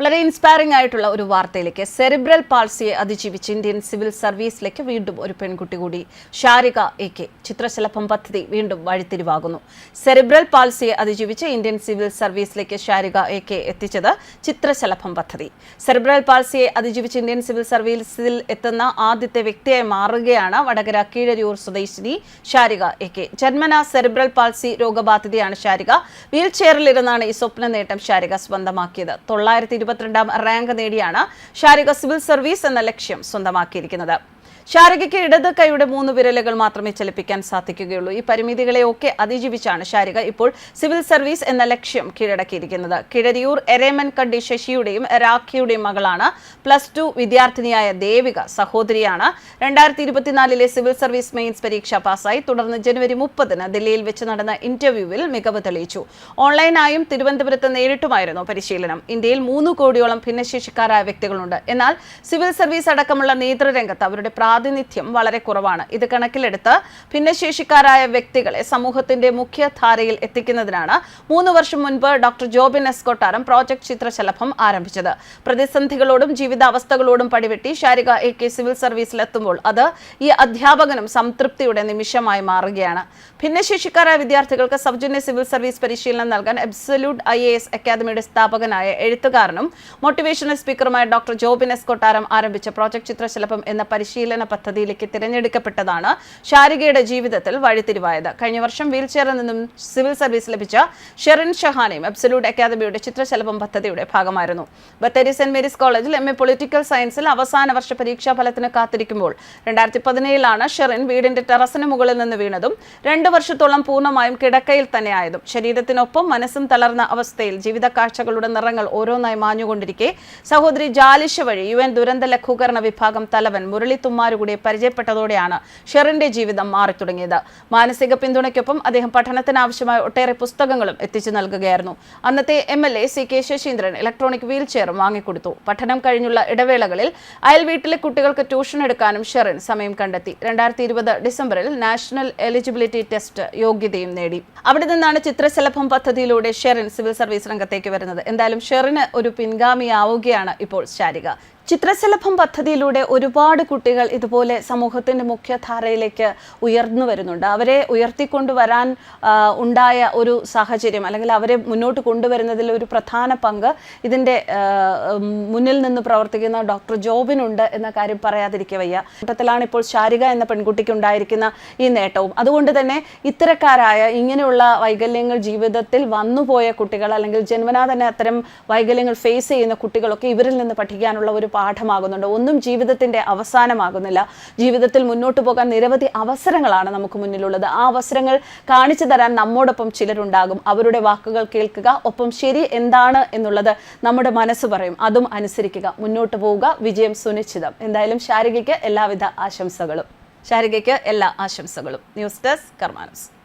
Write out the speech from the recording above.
വളരെ ഇൻസ്പയറിംഗ് ആയിട്ടുള്ള ഒരു വാർത്തയിലേക്ക് സെറിബ്രൽ പാൾസിയെ അതിജീവിച്ച് ഇന്ത്യൻ സിവിൽ സർവീസിലേക്ക് വീണ്ടും ഒരു പെൺകുട്ടി കൂടി. ഷാരിക എ കെ ചിത്രശലഭം പദ്ധതി വീണ്ടും വഴിത്തിരിവാകുന്നു. സെറിബ്രൽ പാൾസിയെ അതിജീവിച്ച് ഇന്ത്യൻ സിവിൽ സർവീസിലേക്ക് ഷാരിക എ കെ എത്തിച്ചത് ചിത്രശലഭം പദ്ധതി. സെറിബ്രൽ പാൾസിയെ അതിജീവിച്ച് ഇന്ത്യൻ സിവിൽ സർവീസിൽ എത്തുന്ന ആദ്യത്തെ വ്യക്തിയായി മാറുകയാണ് വടകര കീഴരിയൂർ സ്വദേശിനി ഷാരിക എ കെ ജന്മന സെറിബ്രൽ പാൾസി രോഗബാധിതയാണ് ഷാരിക. വീൽ ചെയറിലിരുന്നാണ് ഈ സ്വപ്ന നേട്ടം ഷാരിക സ്വന്തമാക്കിയത്. തൊള്ളായിരത്തി ഇരുപത്തിരണ്ടാം റാങ്ക് നേടിയാണ് ഷാരിക സിവിൽ സർവീസ് എന്ന ലക്ഷ്യം സ്വന്തമാക്കിയിരിക്കുന്നത്. ഷാരികയ്ക്ക് ഇടത് കൈയുടെ മൂന്ന് വിരലുകൾ മാത്രമേ ചലിപ്പിക്കാൻ സാധിക്കുകയുള്ളൂ. ഈ പരിമിതികളെയൊക്കെ അതിജീവിച്ചാണ് ശാരിക ഇപ്പോൾ സിവിൽ സർവീസ് എന്ന ലക്ഷ്യം കീഴടക്കിയിരിക്കുന്നത്. കിഴരിയൂർ എരേമൻ കണ്ടി ശശിയുടെയും രാഖിയുടെയും മകളാണ്. പ്ലസ് ടു വിദ്യാർത്ഥിനിയായ ദേവിക സഹോദരിയാണ്. രണ്ടായിരത്തി ഇരുപത്തിനാലിലെ സിവിൽ സർവീസ് മെയിൻസ് പരീക്ഷ പാസ്സായി. തുടർന്ന് ജനുവരി മുപ്പതിന് ദില്ലിയിൽ വെച്ച് നടന്ന ഇന്റർവ്യൂവിൽ മികവ് തെളിയിച്ചു. ഓൺലൈനായും തിരുവനന്തപുരത്ത് നേരിട്ടുമായിരുന്നു പരിശീലനം. ഇന്ത്യയിൽ മൂന്ന് കോടിയോളം ഭിന്നശേഷിക്കാരായ വ്യക്തികളുണ്ട്. എന്നാൽ സിവിൽ സർവീസ് അടക്കമുള്ള നേതൃരംഗത്ത് അവരുടെ പ്രാതിനിധ്യം വളരെ കുറവാണ്. ഇത് കണക്കിലെടുത്ത് ഭിന്നശേഷിക്കാരായ വ്യക്തികളെ സമൂഹത്തിന്റെ മുഖ്യധാരയിൽ എത്തിക്കുന്നതിനാണ് മൂന്ന് വർഷം മുൻപ് doctor Jobin S Kottaram project Chithrashalabham ആരംഭിച്ചത്. പ്രതിസന്ധികളോടും ജീവിതാവസ്ഥകളോടും പടിവെട്ടി ശാരിക എ കെ സിവിൽ സർവീസിലെത്തുമ്പോൾ അത് ഈ അധ്യാപകനും സംതൃപ്തിയുടെ നിമിഷമായി മാറുകയാണ്. ഭിന്നശേഷിക്കാരായ വിദ്യാർത്ഥികൾക്ക് സൗജന്യ സിവിൽ സർവീസ് പരിശീലനം നൽകാൻ എബ്സല്യൂട്ട് ഐ എ എസ് അക്കാദമിയുടെ സ്ഥാപകനായ എഴുത്തുകാരനും മോട്ടിവേഷണൽ സ്പീക്കറുമായ ഡോക്ടർ ജോബിൻ എസ് കൊട്ടാരം ആരംഭിച്ച പ്രോജക്ട് ചിത്രശലഭം എന്ന പരിശീലന പദ്ധതിയിലേക്ക് തിരഞ്ഞെടുക്കപ്പെട്ടതാണ്. ശാരികയുടെ ജീവിതത്തിൽ വഴിത്തിരിവായത്. കഴിഞ്ഞ വർഷം വീൽചെയറിൽ നിന്നും സിവിൽ സർവീസ് ലഭിച്ച ഷെറിൻ ഷഹാനയും അബ്സലൂട്ട് അക്കാദമിയുടെ ചിത്രശലഭം പദ്ധതിയുടെ ഭാഗമായിരുന്നു. ബത്തേരി സെന്റ് മേരീസ് കോളേജിൽ എം എ പൊളിറ്റിക്കൽ സയൻസിൽ അവസാന വർഷ പരീക്ഷാ ഫലത്തിന് കാത്തിരിക്കുമ്പോൾ രണ്ടായിരത്തി പതിനേഴിലാണ് ഷെറിൻ വീടിന്റെ ടെറസിന് മുകളിൽ നിന്ന് വീണതും രണ്ടു വർഷത്തോളം പൂർണമായും കിടക്കയിൽ തന്നെയായതും ശരീരത്തിനൊപ്പം മനസ്സും തളർന്ന അവസ്ഥയിൽ ജീവിത കാഴ്ചകളുടെ നിറങ്ങൾ ഓരോന്നായി മാഞ്ഞുകൊണ്ടിരിക്കെ. സഹോദരി ജാലിഷ വഴി യു എൻ ദുരന്ത ലഘൂകരണ വിഭാഗം തലവൻ മുരളി തുമ്മാരുകൂടി പരിചയപ്പെട്ടതോടെയാണ് ഷെറിന്റെ ജീവിതം മാറി തുടങ്ങിയത് മാനസിക പിന്തുണയ്ക്കൊപ്പം അദ്ദേഹം പഠനത്തിനാവശ്യമായ ഒട്ടേറെ പുസ്തകങ്ങളും എത്തിച്ചു നൽകുകയായിരുന്നു. അന്നത്തെ M L A C K Saseendran electronic wheel ചെയറും വാങ്ങിക്കൊടുത്തു. പഠനം കഴിഞ്ഞുള്ള ഇടവേളകളിൽ അയൽ വീട്ടിലെ കുട്ടികൾക്ക് ട്യൂഷൻ എടുക്കാനും ഷെറിൻ സമയം കണ്ടെത്തി. രണ്ടായിരത്തി ഇരുപത് ഡിസംബറിൽ നാഷണൽ എലിജിബിലിറ്റി ടെസ്റ്റ് യോഗ്യതയും നേടി. അവിടെ നിന്നാണ് ചിത്രശലഭം പദ്ധതിയിലൂടെ ഷെറിൻ സിവിൽ സർവീസ് രംഗത്തേക്ക് വരുന്നത്. എന്തായാലും ഷെറിന് ഒരു പിൻഗാമിയാവുകയാണ് ഇപ്പോൾ ശാരിക. ചിത്രശലഭം പദ്ധതിയിലൂടെ ഒരുപാട് കുട്ടികൾ ഇതുപോലെ സമൂഹത്തിന്റെ മുഖ്യധാരയിലേക്ക് ഉയർന്നു വരുന്നുണ്ട്. അവരെ ഉയർത്തിക്കൊണ്ടുവരാൻ വരാൻ ഉണ്ടായ ഒരു സാഹചര്യം അല്ലെങ്കിൽ അവരെ മുന്നോട്ട് കൊണ്ടുവരുന്നതിൽ ഒരു പ്രധാന പങ്ക് ഇതിന്റെ മുന്നിൽ നിന്ന് പ്രവർത്തിക്കുന്ന ഡോക്ടർ ജോബിനുണ്ട് എന്ന കാര്യം പറയാതിരിക്കുക വയ്യ. കൂട്ടത്തിലാണ് ഇപ്പോൾ ശാരിക എന്ന പെൺകുട്ടിക്ക് ഉണ്ടായിരിക്കുന്ന ഈ നേട്ടവും. അതുകൊണ്ട് തന്നെ ഇത്തരക്കാരായ ഇങ്ങനെയുള്ള വൈകല്യങ്ങൾ ജീവിതത്തിൽ വന്നുപോയ കുട്ടികൾ അല്ലെങ്കിൽ ജന്മനാ തന്നെ അത്തരം വൈകല്യങ്ങൾ ഫേസ് ചെയ്യുന്ന കുട്ടികളൊക്കെ ഇവരിൽ നിന്ന് പഠിക്കാനുള്ള ഒരു പാഠമാകുന്നുണ്ട്. ഒന്നും ജീവിതത്തിന്റെ അവസാനമാകുന്നില്ല. ജീവിതത്തിൽ മുന്നോട്ട് പോകാൻ നിരവധി അവസരങ്ങളാണ് നമുക്ക് മുന്നിലുള്ളത്. ആ അവസരങ്ങൾ കാണിച്ചു തരാൻ നമ്മോടൊപ്പം ചിലരുണ്ടാകും. അവരുടെ വാക്കുകൾ കേൾക്കുക ഒപ്പം ശരി എന്താണ് എന്നുള്ളത് നമ്മുടെ മനസ്സ് പറയും. അതും അനുസരിക്കുക. മുന്നോട്ട് പോവുക വിജയം സുനിശ്ചിതം. എന്തായാലും ശാരികയ്ക്ക് എല്ലാവിധ ആശംസകളും. ശാരികയ്ക്ക് എല്ലാ ആശംസകളും. News desk കർമാനസ്.